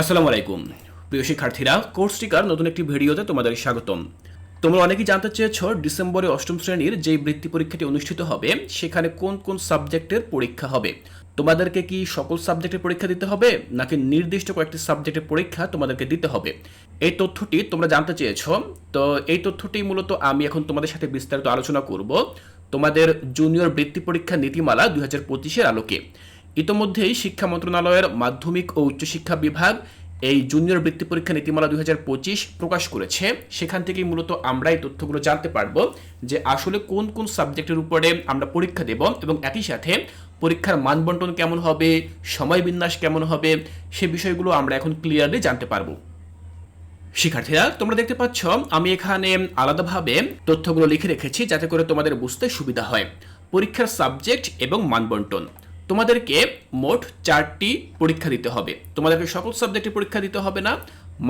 আসসালামু আলাইকুম। প্রিয় শিক্ষার্থীরা, কোর্স টিকার নতুন একটি ভিডিওতে তোমাদের স্বাগতম। তোমরা অনেকেই জানতে চেয়েছ ডিসেম্বরে অষ্টম শ্রেণির যেই বৃত্তি পরীক্ষাটি অনুষ্ঠিত হবে, সেখানে কোন কোন সাবজেক্টের পরীক্ষা হবে? তোমাদেরকে কি সকল সাবজেক্টের পরীক্ষা দিতে হবে, নাকি নির্দিষ্ট কয়েকটি সাবজেক্টের পরীক্ষা তোমাদেরকে দিতে হবে? এই তথ্যটি তোমরা জানতে চেয়েছ, তো এই তথ্যটি মূলত আমি এখন তোমাদের সাথে বিস্তারিত আলোচনা করব তোমাদের জুনিয়র বৃত্তি পরীক্ষা নীতিমালা দুই হাজার পঁচিশের আলোকে। ইতোমধ্যেই শিক্ষা মন্ত্রণালয়ের মাধ্যমিক ও উচ্চশিক্ষা বিভাগ এই জুনিয়র বৃত্তি পরীক্ষা নীতিমালা দুই হাজার পঁচিশ প্রকাশ করেছে। সেখান থেকেই মূলত আমরা এই তথ্যগুলো জানতে পারব যে আসলে কোন কোন সাবজেক্টের উপরে আমরা পরীক্ষা দেব এবং একই সাথে পরীক্ষার মানবন্টন কেমন হবে, সময় বিন্যাস কেমন হবে, সে বিষয়গুলো আমরা এখন ক্লিয়ারলি জানতে পারব। শিক্ষার্থীরা, তোমরা দেখতে পাচ্ছ, আমি এখানে আলাদাভাবে তথ্যগুলো লিখে রেখেছি যাতে করে তোমাদের বুঝতে সুবিধা হয়। পরীক্ষার সাবজেক্ট এবং মানবন্টন। তোমাদেরকে মোট চারটি পরীক্ষা দিতে হবে। তোমাদেরকে সকল সাবজেক্টের পরীক্ষা দিতে হবে না,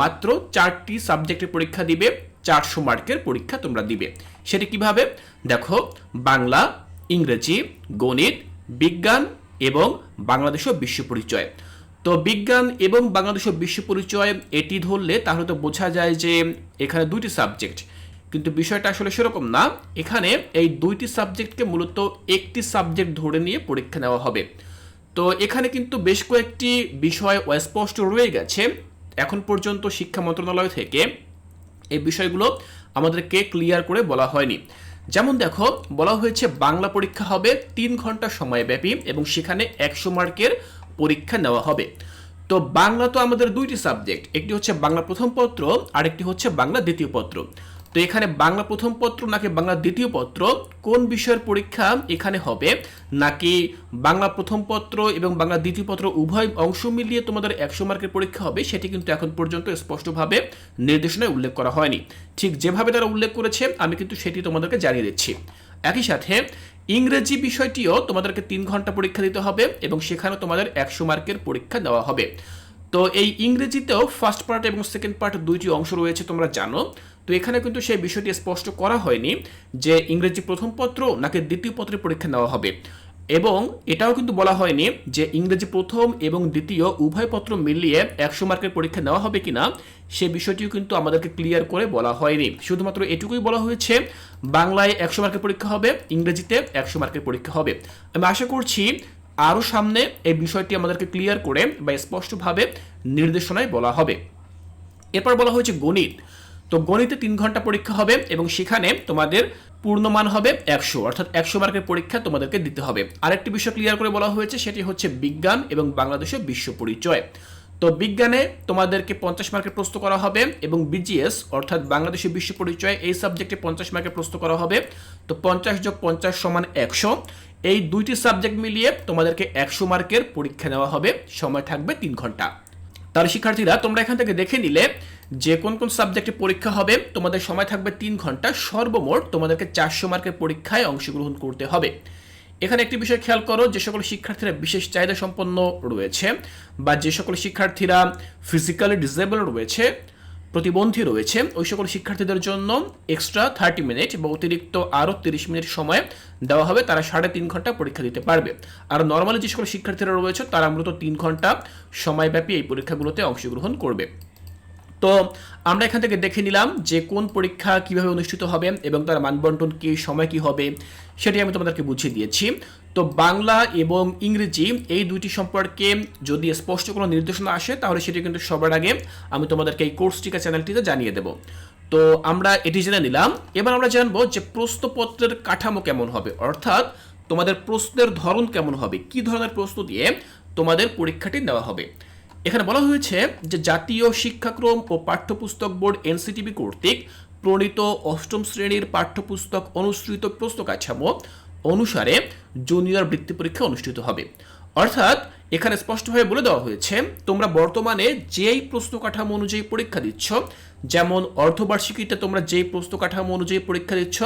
মাত্র চারটি সাবজেক্টের পরীক্ষা দিবে, চারশো মার্কের পরীক্ষা তোমরা দিবে। সেটি কীভাবে? দেখো, বাংলা, ইংরেজি, গণিত, বিজ্ঞান এবং বাংলাদেশ বিশ্ব পরিচয়। তো বিজ্ঞান এবং বাংলাদেশ বিশ্ব পরিচয় এটি ধরলে তাহলে তো বোঝা যায় যে এখানে দুইটি সাবজেক্ট। কিন্তু বিষয়টা আসলে সেরকম না। এখানে এই দুইটি সাবজেক্টকে মূলত একটি সাবজেক্ট ধরে নিয়ে পরীক্ষা নেওয়া হবে। তো এখানে কিন্তু বেশ কয়েকটি বিষয় অস্পষ্ট রয়ে গেছে। এখন পর্যন্ত শিক্ষা মন্ত্রণালয় থেকে এই বিষয়গুলো আমাদেরকে ক্লিয়ার করে বলা হয়নি। যেমন দেখো, বলা হয়েছে বাংলা পরীক্ষা হবে তিন ঘণ্টা সময়ব্যাপী এবং সেখানে একশো মার্কের পরীক্ষা নেওয়া হবে। তো বাংলা তো আমাদের দুইটি সাবজেক্ট, একটি হচ্ছে বাংলা প্রথম পত্র আর একটি হচ্ছে বাংলা দ্বিতীয় পত্র। তো এখানে বাংলা প্রথম পত্র নাকি বাংলা দ্বিতীয় পত্র? কোন বিষয়ের পরীক্ষা এখানে হবে? নাকি বাংলা প্রথম পত্র এবং বাংলা দ্বিতীয় পত্র উভয় অংশ মিলিয়ে তোমাদের একশো মার্কের পরীক্ষা হবে, সেটি কিন্তু এখন পর্যন্ত স্পষ্টভাবে নির্দেশনায় উল্লেখ করা হয়নি। ঠিক যেভাবে তারা উল্লেখ করেছে, আমি কিন্তু সেটি তোমাদেরকে জানিয়ে দিচ্ছি। একই সাথে, ইংরেজি বিষয়টিও তোমাদেরকে তিন ঘণ্টা পরীক্ষা দিতে হবে এবং সেখানে তোমাদের একশো মার্কের পরীক্ষা দেওয়া হবে। তো এই ইংরেজিতেও ফার্স্ট পার্ট এবং সেকেন্ড পার্ট দুইটি অংশ রয়েছে, তোমরা জানো। তো এখানে কিন্তু সেই বিষয়টি স্পষ্ট করা হয়নি যে ইংরেজি প্রথম পত্র নাকি দ্বিতীয় পত্রের পরীক্ষা নেওয়া হবে। এবং এটাও কিন্তু বলা হয়নি যে ইংরেজি প্রথম এবং দ্বিতীয় উভয় পত্র মিলিয়ে একশো মার্কের পরীক্ষা নেওয়া হবে কিনা, সে বিষয়টিও কিন্তু আমাদেরকে ক্লিয়ার করে বলা হয়নি। শুধুমাত্র এটুকুই বলা হয়েছে, বাংলায় একশো মার্কের পরীক্ষা হবে, ইংরেজিতে একশো মার্কের পরীক্ষা হবে। আমি আশা করছি আরও সামনে এই বিষয়টি আমাদেরকে ক্লিয়ার করে বা স্পষ্টভাবে নির্দেশনায় বলা হবে। এরপর বলা হয়েছে গণিত। তো গণিতে তিন ঘণ্টা পরীক্ষা হবে এবং সেখানে তোমাদের পূর্ণমান হবে একশো, অর্থাৎ একশো মার্কের পরীক্ষা তোমাদেরকে দিতে হবে। আরেকটি বিষয় ক্লিয়ার করে বলা হয়েছে, সেটি হচ্ছে বিজ্ঞান এবং বাংলাদেশের বিশ্ব পরিচয়। তো বিজ্ঞানে তোমাদেরকে পঞ্চাশ মার্কের প্রশ্ন করা হবে এবং বিজিএস, অর্থাৎ বাংলাদেশের বিশ্ব পরিচয়, এই সাবজেক্টে পঞ্চাশ মার্কের প্রশ্ন করা হবে। তো পঞ্চাশ যোগ পঞ্চাশ সমান একশো। এই দুইটি সাবজেক্ট মিলিয়ে তোমাদেরকে একশো মার্কের পরীক্ষা নেওয়া হবে। সময় থাকবে তিন ঘণ্টা। তাহলে শিক্ষার্থীরা, তোমরা এখান থেকে দেখে নিলে যে কোন কোন সাবজেক্টে পরীক্ষা হবে। তোমাদের সময় থাকবে তিন ঘণ্টা। সর্বমোট তোমাদেরকে চারশো মার্কের পরীক্ষায় অংশগ্রহণ করতে হবে। এখানে একটি বিষয় খেয়াল করো, যে সকল শিক্ষার্থীরা বিশেষ চাহিদা সম্পন্ন রয়েছে বা যে সকল শিক্ষার্থীরা ফিজিক্যালি ডিসেবল রয়েছে প্রতিবন্ধী রয়েছে। ওই সকল শিক্ষার্থীদের জন্য এক্সট্রা থার্টি মিনিট বা অতিরিক্ত আরও তিরিশ মিনিট সময় দেওয়া হবে। তারা সাড়ে তিন ঘণ্টা পরীক্ষা দিতে পারবে। আর নর্মালি যে সকল শিক্ষার্থীরা রয়েছে, তারা মূলত তিন ঘণ্টা সময়ব্যাপী এই পরীক্ষাগুলোতে অংশগ্রহণ করবে। তো আমরা এখান থেকে দেখে নিলাম যে কোন পরীক্ষা কীভাবে অনুষ্ঠিত হবে এবং তার মানবন্টন কি, সময় কি হবে, সেটি আমি তোমাদেরকে বুঝিয়ে দিয়েছি। তো বাংলা এবং ইংরেজি এই দুইটি সম্পর্কে যদি স্পষ্ট কোনো নির্দেশনা আসে, তাহলে সেটি কিন্তু সবার আগে আমি তোমাদেরকে এই কোর্স টিকা চ্যানেলটিতে জানিয়ে দেব। তো আমরা এটি জেনে নিলাম। এবার আমরা জানব যে প্রশ্নপত্রের কাঠামো কেমন হবে, অর্থাৎ তোমাদের প্রশ্নের ধরন কেমন হবে, কি ধরনের প্রশ্ন দিয়ে তোমাদের পরীক্ষাটি নেওয়া হবে। এখানে বলা হয়েছে যে জাতীয় শিক্ষাক্রম ও পাঠ্যপুস্তক বোর্ড এনসিটিভি কর্তৃক প্রণীত অষ্টম শ্রেণির পাঠ্যপুস্তক অনুসৃত প্রশ্ন অনুসারে জুনিয়র বৃত্তি পরীক্ষা অনুষ্ঠিত হবে। অর্থাৎ এখানে স্পষ্টভাবে বলে দেওয়া হয়েছে, তোমরা বর্তমানে যেই প্রশ্ন কাঠামো অনুযায়ী পরীক্ষা দিচ্ছ, যেমন অর্ধবার্ষিকীতে তোমরা যেই প্রশ্ন কাঠামো অনুযায়ী পরীক্ষা দিচ্ছ,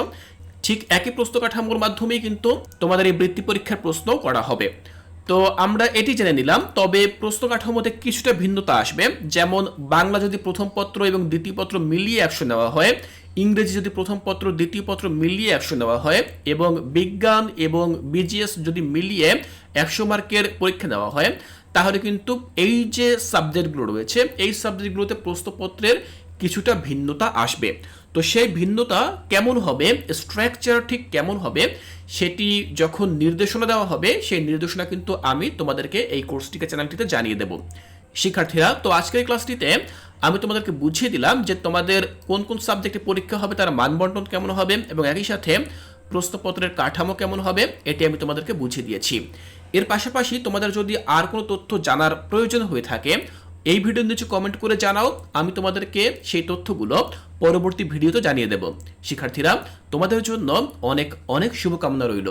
ঠিক একই প্রশ্ন কাঠামোর মাধ্যমেই কিন্তু তোমাদের এই বৃত্তি পরীক্ষার প্রশ্ন করা হবে। তো আমরা এটি জেনে নিলাম, তবে প্রশ্ন কাঠামোতে কিছুটা ভিন্নতা আসবে। যেমন, বাংলা যদি প্রথম পত্র এবং দ্বিতীয় পত্র মিলিয়ে একশো নেওয়া হয়, ইংরেজি যদি প্রথম পত্র, দ্বিতীয় পত্র মিলিয়ে একশো নেওয়া হয়, এবং বিজ্ঞান এবং বিজিএস যদি মিলিয়ে একশো মার্কের পরীক্ষা নেওয়া হয়, তাহলে কিন্তু এই যে সাবজেক্টগুলো রয়েছে, এই সাবজেক্টগুলোতে প্রশ্নপত্রের কিছুটা ভিন্নতা আসবে। তো সেই ভিন্নতা কেমন হবে? স্ট্রাকচার ঠিক কেমন হবে? সেটি যখন নির্দেশনা দেওয়া হবে, সেই নির্দেশনা কিন্তু আমি তোমাদেরকে এই কোর্সটিকে চ্যানেলটিতে জানিয়ে দেব। শিক্ষার্থীরা, তো আজকের ক্লাসটিতে আমি তোমাদেরকে বুঝিয়ে দিলাম যে তোমাদের কোন কোন সাবজেক্টে পরীক্ষা হবে, তার মানবন্টন কেমন হবে এবং একই সাথে প্রশ্নপত্রের কাঠামো কেমন হবে, এটি আমি তোমাদেরকে বুঝিয়ে দিয়েছি। এর পাশাপাশি তোমাদের যদি আর কোনো তথ্য জানার প্রয়োজন হয়ে থাকে এই ভিডিও নিচে কমেন্ট করে জানাও, আমি তোমাদেরকে সেই তথ্যগুলো পরবর্তী ভিডিওতে জানিয়ে দেব। শিক্ষার্থীরা, তোমাদের জন্য অনেক অনেক শুভকামনা রইল।